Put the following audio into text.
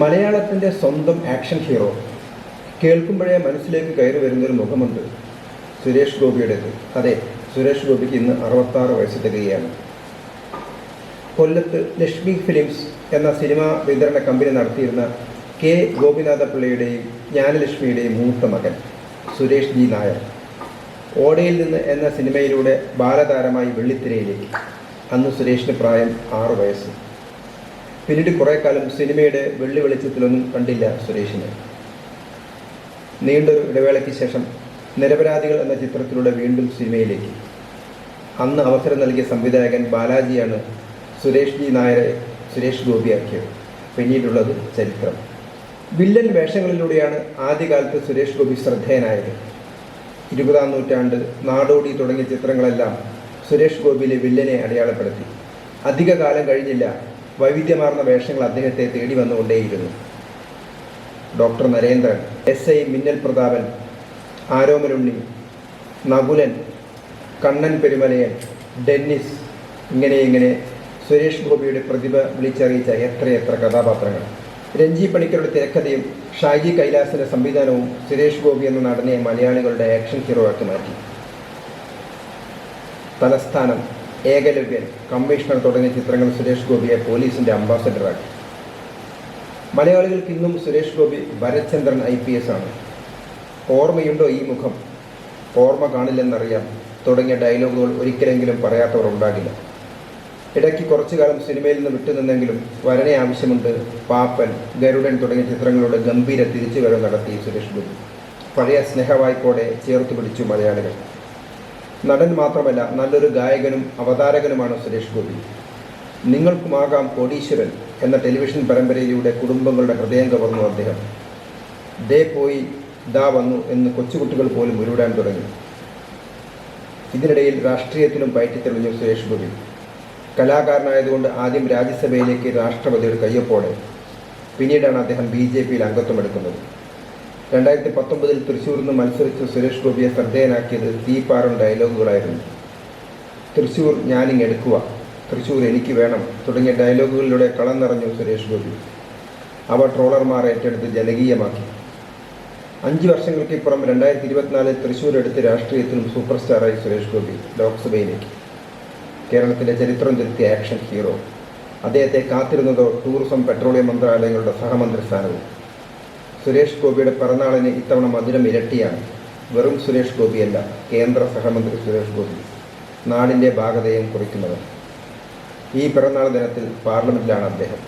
മലയാളത്തിന്റെ സ്വന്തം action hero. കേൾക്കുമ്പോഴേ മനസ്സിലേക്ക് കയറി വരുന്നൊരു മുഖമുണ്ട് സുരേഷ് ഗോപിയുടേത്. അതെ സുരേഷ് ഗോപിക്ക് ഇന്ന് അറുപത്താറ് വയസ്സ് തികയാണ് കൊല്ലത്ത് ലക്ഷ്മി ഫിലിംസ് എന്ന സിനിമാ വിതരണ കമ്പനി നടത്തിയിരുന്ന കെ ഗോപിനാഥപിള്ളയുടെയും ജ്ഞാനലക്ഷ്മിയുടെയും മൂത്ത മകൻ സുരേഷ് ജി നായർ. ഓടയിൽ നിന്ന് എന്ന സിനിമയിലൂടെ ബാലതാരമായി വെള്ളിത്തിരയിലേക്ക്. അന്ന് സുരേഷിന് പ്രായം ആറ് വയസ്സ്. പിന്നീട് കുറേ കാലം സിനിമയുടെ വെള്ളി വെളിച്ചത്തിലൊന്നും കണ്ടില്ല സുരേഷിനെ. നീണ്ടൊരു ഇടവേളയ്ക്ക് ശേഷം നിരപരാധികൾ എന്ന ചിത്രത്തിലൂടെ വീണ്ടും സിനിമയിലേക്ക്. അന്ന് അവസരം നൽകിയ സംവിധായകൻ ബാലാജിയാണ് സുരേഷ് ജി നായരെ സുരേഷ് ഗോപിയാക്കിയത്. പിന്നീടുള്ളത് ചരിത്രം. വില്ലൻ വേഷങ്ങളിലൂടെയാണ് ആദ്യകാലത്ത് സുരേഷ് ഗോപി ശ്രദ്ധേയനായത്. ഇരുപതാം നൂറ്റാണ്ട് നാടോടി തുടങ്ങിയ ചിത്രങ്ങളെല്ലാം സുരേഷ് ഗോപിയിലെ വില്ലനെ അടയാളപ്പെടുത്തി. അധിക കാലം കഴിഞ്ഞില്ല വൈവിധ്യമാർന്ന വേഷങ്ങൾ അദ്ദേഹത്തെ തേടി വന്നുകൊണ്ടേയിരുന്നു. Doctor Narendran S I Minnal Prathapan Aromalunni Nakulan Kannan Perumalayan Dennis ഇങ്ങനെ ഇങ്ങനെ സുരേഷ് ഗോപിയുടെ പ്രതിഭ വിളിച്ചറിയിച്ച എത്രയെത്ര കഥാപാത്രങ്ങൾ. രഞ്ജി പണിക്കരുടെ തിരക്കഥയും ഷാജി കൈലാസിന്റെ സംവിധാനവും സുരേഷ് ഗോപി എന്ന നടനെ മലയാളികളുടെ ആക്ഷൻ ഹീറോ ആക്കി മാറ്റി. തലസ്ഥാനം ഏകലവ്യൻ കമ്മീഷണർ തുടങ്ങിയ ചിത്രങ്ങൾ സുരേഷ് ഗോപിയെ പോലീസിന്റെ അംബാസഡറാക്കി. മലയാളികൾക്ക് ഇന്നും Suresh Gopi Bharathchandran I P S ആണ്. ഓർമ്മയുണ്ടോ ഈ മുഖം? ഓർമ്മ കാണില്ലെന്നറിയാം. തുടങ്ങിയ ഡയലോഗുകൾ ഒരിക്കലെങ്കിലും പറയാത്തവർ ഉണ്ടാകില്ല. ഇടയ്ക്ക് കുറച്ചു കാലം സിനിമയിൽ നിന്ന് വിട്ടുനിന്നെങ്കിലും വരനെ ആവശ്യമുണ്ട്. പാപ്പൻ ഗരുഡൻ തുടങ്ങിയ ചിത്രങ്ങളുടെ ഗംഭീര തിരിച്ചുവരവ് നടത്തി സുരേഷ് ഗോപി. പഴയ സ്നേഹവായ്പോടെ ചേർത്ത് പിടിച്ചു മലയാളികൾ. നടൻ മാത്രമല്ല നല്ലൊരു ഗായകനും അവതാരകനുമാണ് സുരേഷ് ഗോപി. നിങ്ങൾക്കുമാകാം കോടീശ്വരൻ എന്ന ടെലിവിഷൻ പരമ്പരയിലൂടെ കുടുംബങ്ങളുടെ ഹൃദയം കവർന്നു അദ്ദേഹം. ദേ പോയി ദാ വന്നു എന്ന് കൊച്ചുകുട്ടികൾ പോലും ഉരുവിടാൻ തുടങ്ങി. ഇതിനിടയിൽ രാഷ്ട്രീയത്തിലും പയറ്റിത്തെളിഞ്ഞു സുരേഷ് ഗോപി. കലാകാരനായതുകൊണ്ട് ആദ്യം രാജ്യസഭയിലേക്ക് രാഷ്ട്രപതിയുടെ കയ്യൊപ്പോടെ. പിന്നീടാണ് അദ്ദേഹം ബി ജെ പിയിൽ അംഗത്വമെടുക്കുന്നത്. രണ്ടായിരത്തി പത്തൊമ്പതിൽ തൃശ്ശൂരിൽ നിന്ന് മത്സരിച്ച് സുരേഷ് ഗോപിയെ ശ്രദ്ധേയനാക്കിയത് തീപ്പാറും ഡയലോഗുകളായിരുന്നു. തൃശ്ശൂർ ഞാനിങ് എടുക്കുക. തൃശ്ശൂർ എനിക്ക് വേണം തുടങ്ങിയ ഡയലോഗുകളിലൂടെ കളം നിറഞ്ഞു സുരേഷ് ഗോപി. അവ ട്രോളർമാർ ഏറ്റെടുത്ത് ജനകീയമാക്കി. അഞ്ച് വർഷങ്ങൾക്കിപ്പുറം രണ്ടായിരത്തി ഇരുപത്തിനാലിൽ തൃശ്ശൂർ എടുത്ത് രാഷ്ട്രീയത്തിലും സൂപ്പർ സ്റ്റാറായി സുരേഷ് ഗോപി ലോക്സഭയിലേക്ക്. കേരളത്തിലെ ചരിത്രം തിരുത്തിയ ആക്ഷൻ ഹീറോ. അദ്ദേഹത്തെ കാത്തിരുന്നതോ ടൂറിസം പെട്രോളിയം മന്ത്രാലയങ്ങളുടെ സഹമന്ത്രി സ്ഥാനവും സുരേഷ് ഗോപിയുടെ പിറന്നാളിന് ഇത്തവണ മധുരം ഇരട്ടിയാണ്. വെറും സുരേഷ് ഗോപിയല്ല കേന്ദ്ര സഹമന്ത്രി സുരേഷ് ഗോപി. നാടിന്റെ ഭാഗതയും കുറിക്കുന്നത് ഈ പിറന്നാൾ ദിനത്തിൽ പാർലമെന്റിലാണ് അദ്ദേഹം.